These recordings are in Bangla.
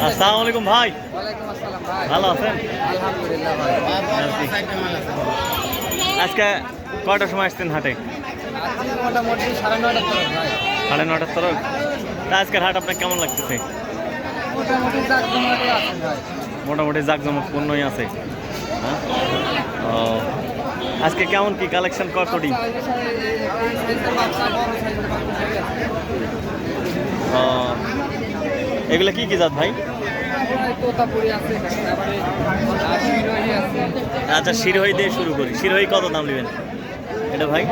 আসসালামু আলাইকুম ভাই ভালো আছেন আজকে কয়টার সময় আসছেন হাটে? মোটামুটি সাড়ে নটার তরফ তা আজকের হাট আপনার কেমন লাগতেছে? মোটামুটি জাঁকজমকপূর্ণই আছে হ্যাঁ? ও আজকে কেমন কি কালেকশন কতটি? ও এগুলো কি কি জাত ভাই? আচ্ছা শিরোহী দিয়ে শুরু করি। শিরোহী কত দাম নেবেন? এটা ভাই?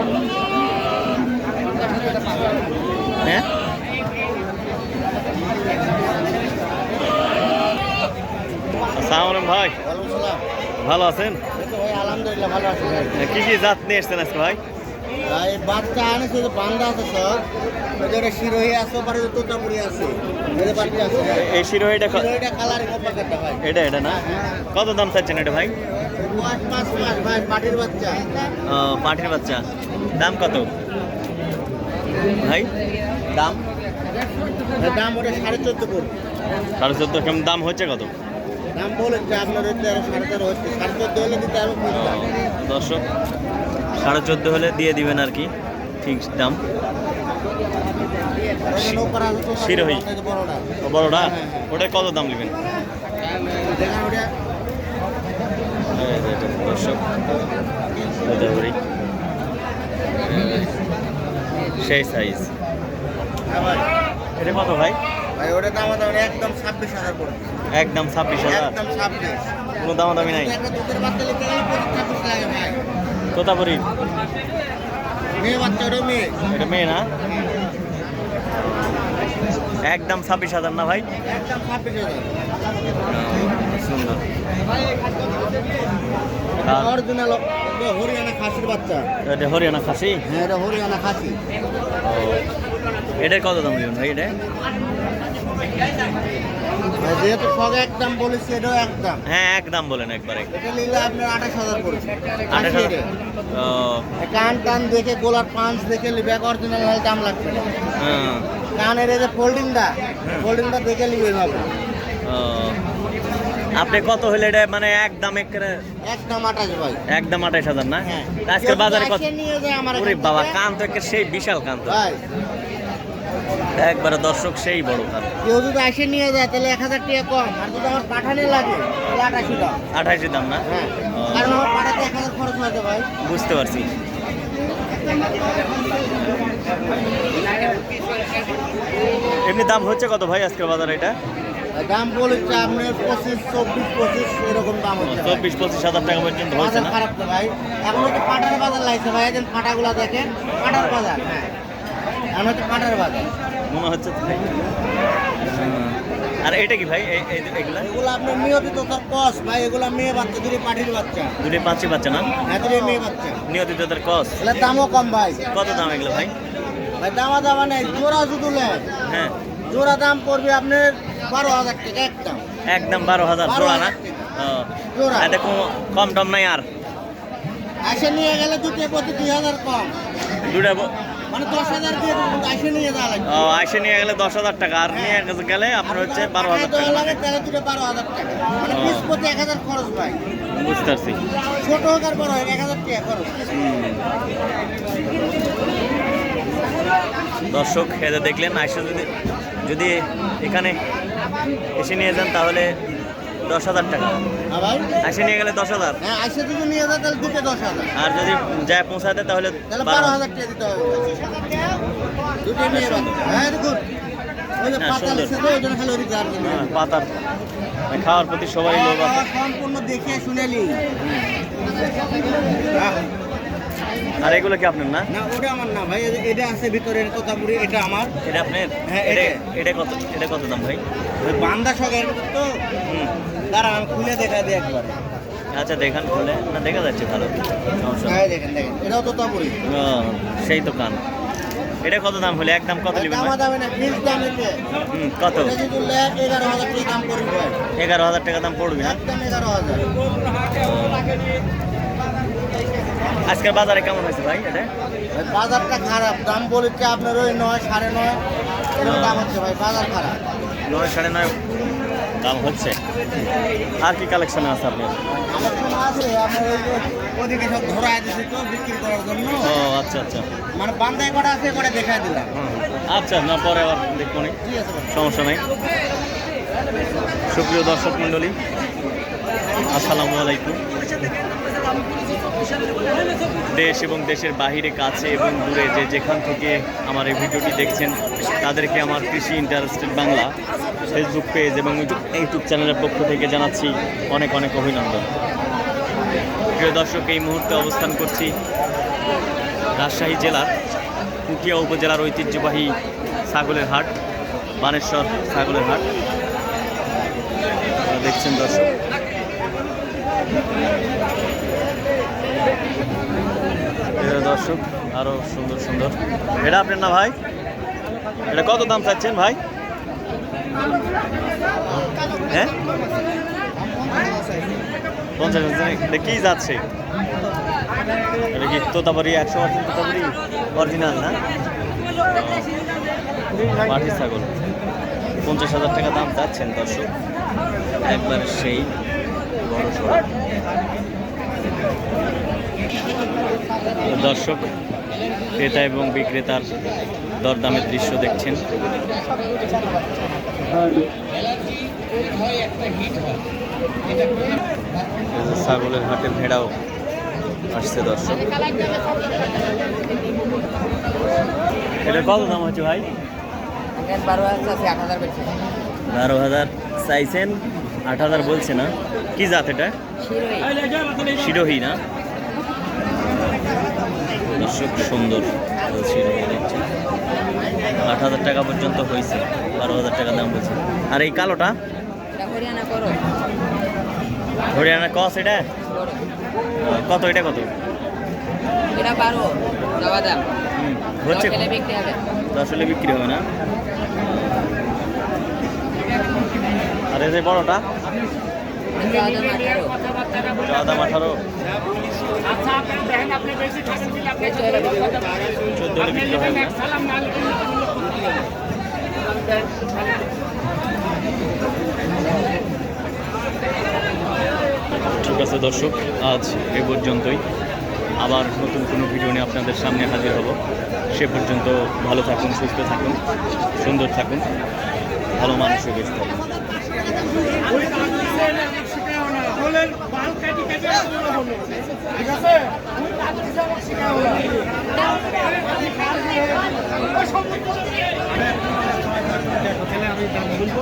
হ্যাঁ? আসসালামু আলাইকুম ভাই। ভালো আছেন? ভালো আছে ভাই। কি কি জাত নিয়ে এসছেন আজকে ভাই? বাচ্চা আনেছে যে বান্দা আছে শিরোহি আছে পরে তোতাপুরি আছে এদের বাচ্চা আছে। এই শিরোহীটা ক- শিরোহিটা কালারে কপাকাটা ভাই। এটা এটা না? কত দাম চাচ্ছেন এটা ভাই? পাঁচ পাঁচ মাস ভাই পাটির বাচ্চা। ও, বাচ্চা। দাম কত? ভাই দাম? দাম ওটা সাড়ে চোদ্দ করে। সাড়ে চোদ্দ কেমন দাম হচ্ছে কত? দাম বলেছে আপনার সাড়ে তেরো হচ্ছে। সাড়ে চোদ্দ হলে দিতে ও, দর্শক সাড়ে চোদ্দ হলে দিয়ে দিবেন আর কি, ঠিক দাম। শিরোহি। বড়টা। ওটা কত দাম নেবেন? সেই সাইজ এটা কত ভাই? ওটা দাম দাম একদম ছাব্বিশ হাজার একদম ছাব্বিশ হাজার কোনো দামাদামি নাই? তোতাপুরি। এটা মেয়ে না? একদম ছাব্বিশ হাজার না ভাই? সুন্দর অরিজিনাল হরিয়ানা খাসির বাচ্চা। এটা হরিয়ানা খাসি? হ্যাঁ এটা হরিয়ানা খাসি। এটার কত দাম নেবেন ভাই এটা? ভাই, যেহেতু সব একদম বলেছি এটাও একদম হ্যাঁ একদম বলেন একবারে। এটা নিলে আপনার আঠাশ হাজার পড়ছে আঠাশ হাজার। কান টান দেখে গোলার পাঁচ দেখে লিবে অরিজিনাল হলে দাম লাগবে না। হ্যাঁ। কানের এই যে ফোল্ডিংটা ফোল্ডিংটা দেখে লিবে হবে আপনি কত হলে এটা মানে একদম একদম আঠাশ ভাই। একদম আঠাশ হাজার না? হ্যাঁ। তা বাজারে কত বাবা কান তো একের সেই বিশাল কান তো। ভাই। একবারে দর্শক সেই বড় কান কেউ যদি আসে নিয়ে যায় তাহলে এক হাজার টাকা কম। আর যদি আমার পাঠানে লাগে তাহলে আঠাশি দাম আঠাশি দাম না? হ্যাঁ। কারণ আমার পাঠাতে এক হাজার খরচ হয়েছে ভাই। বুঝতে পারছি। এমনি দাম হচ্ছে কত ভাই আজকের বাজারে এটা? দাম বলেছে আপনার পঁচিশ চব্বিশ পঁচিশ এরকম দাম হচ্ছে চব্বিশ পঁচিশ হাজার টাকা পর্যন্ত হয়েছে না? খারাপ তো ভাই। এখন হচ্ছে পাটার বাজার লাগছে ভাই এখন পাটাগুলা দেখেন পাটার বাজার হ্যাঁ। এখন হচ্ছে মনে হচ্ছে তো। আর এটা কি ভাই? এগুলা? এগুলো আপনার নিয়মিত তোর কস ভাই এগুলো মেয়ে বাচ্চা দুটি পাটির বাচ্চা। দুটি পাঁচি বাচ্চা না? হ্যাঁ দুটি মেয়ে বাচ্চা। তাদের কস? এগুলোর দামও কম ভাই। কত দাম এগুলো ভাই? ভাই দামা দামা নেই। জোড়া শুধু হ্যাঁ। জোড়া দাম পড়বে আপনার বারো হাজার টাকা একদম। একদম বারো হাজার জোড়া না? জোড়া। এতে কম টম নাই আর? আসে নিয়ে গেলে দুটি প্রতি দুই হাজার কম। দুটা মানে ও আইসে নিয়ে গেলে দশ হাজার টাকা আর নিয়ে গেলে আপনার হচ্ছে বারো হাজার টাকা। মানে বুঝতে পারছি ছোট হোক আর বড় হোক এক হাজার টাকা খরচ। দর্শক এদের দেখলেন আইসে যদি যদি এখানে এসে নিয়ে যান তাহলে দশ হাজার টাকা। হ্যাঁ নিয়ে গেলে দশ হাজার। হ্যাঁ আসে যদি নিয়ে যায় তাহলে দুটো দশ হাজার। আর যদি যায় দেয় তাহলে বারো হাজার। টাকা দিতে হবে। দুটো নিয়ে হ্যাঁ যে হ্যাঁ, পাতার খাওয়ার প্রতি সবাই লোক আছে। সম্পূর্ণ দেখে শুনেলি। আর এগুলো কি আপনার না? না ওটা আমার না ভাই এটা আছে ভিতরে তোতাপুরি এটা আমার। এটা আপনার? হ্যাঁ, এটা এটা। কত এটা কত দাম ভাই? ওই বান্দা সগের তো হুম। দাঁড়া আমি খুলে দেখা দিই একবার। আচ্ছা দেখান খুলে। না দেখা যাচ্ছে ভালো। দেখেন দেখেন এটাও তোতাপুরি ও, সেই তো কান। এটা কত দাম হলে? কত নেবেন? দামা কত? যদি লেখ এগারো হাজার টাকা দাম করবে এগারো হাজার টাকা দাম পড়বে না? আজকের বাজারে কেমন হয়েছে ভাই এটা? বাজারটা খারাপ। দাম বলেছে আপনার ওই নয় সাড়ে নয় এরকম দাম হচ্ছে ভাই বাজার খারাপ। নয় সাড়ে নয় দাম হচ্ছে। আর কি কালেকশন আছে আপনার? ও আচ্ছা আচ্ছা। মানে বান্দায় কটা আছে কটা দেখাই দিলাম আচ্ছা না, পরে আবার দেখব। সমস্যা নেই। সুপ্রিয় দর্শক মণ্ডলী, আসসালামু আলাইকুম। দেশ এবং দেশের বাহিরে, কাছে এবং দূরে যে যেখান থেকে আমার এই ভিডিওটি দেখছেন, তাদেরকে আমার কৃষি ইন্টারেস্টেড বাংলা ফেসবুক পেজ এবং ইউটিউব চ্যানেলের পক্ষ থেকে জানাচ্ছি অনেক অনেক অভিনন্দন। প্রিয় দর্শক, এই মুহূর্তে অবস্থান করছি রাজশাহী জেলার পুঠিয়া উপজেলার ঐতিহ্যবাহী ছাগলের হাট, বানেশ্বর ছাগলের হাট। দেখছেন দর্শক। দর্শক, আরও সুন্দর সুন্দর। এটা আপনার না ভাই? এটা কত দাম চাচ্ছেন ভাই? হ্যাঁ? পঞ্চাশ এটা কি যাচ্ছে? এটা কি একশো পঞ্চাশ হাজার টাকা দাম চাচ্ছেন দর্শক। একবার সেই বড় সড়ো দর্শক ক্রেতা এবং বিক্রেতার দরদামের দৃশ্য দেখছেন। ছাগলের হাটের ভেড়াও আসছে দর্শক। এটা কত দাম হচ্ছে ভাই? বারো হাজার চাইছেন আট হাজার বলছে না। কি জাত এটা? শিরোহি না? দর্শক সুন্দর আট হাজার টাকা পর্যন্ত হয়েছে বারো হাজার টাকা দাম বলছে। আর এই কালোটা? হরিয়ানা কস এটা? কত এটা কত? এটা বারো দেওয়া দাম হচ্ছে বিক্রি হবে। দশ হলে বিক্রি হবে না। আর এই যে বড়টা? দাম আঠারো ঠিক আছে দর্শক আজ এ পর্যন্তই। আবার নতুন কোনো ভিডিও নিয়ে আপনাদের সামনে হাজির হব। সে পর্যন্ত ভালো থাকুন সুস্থ থাকুন সুন্দর থাকুন। ভালো মানুষের বেশ থাকুন ছেলের বাল কাটি কেটে হলো। ঠিক আছে? আমি গান বলব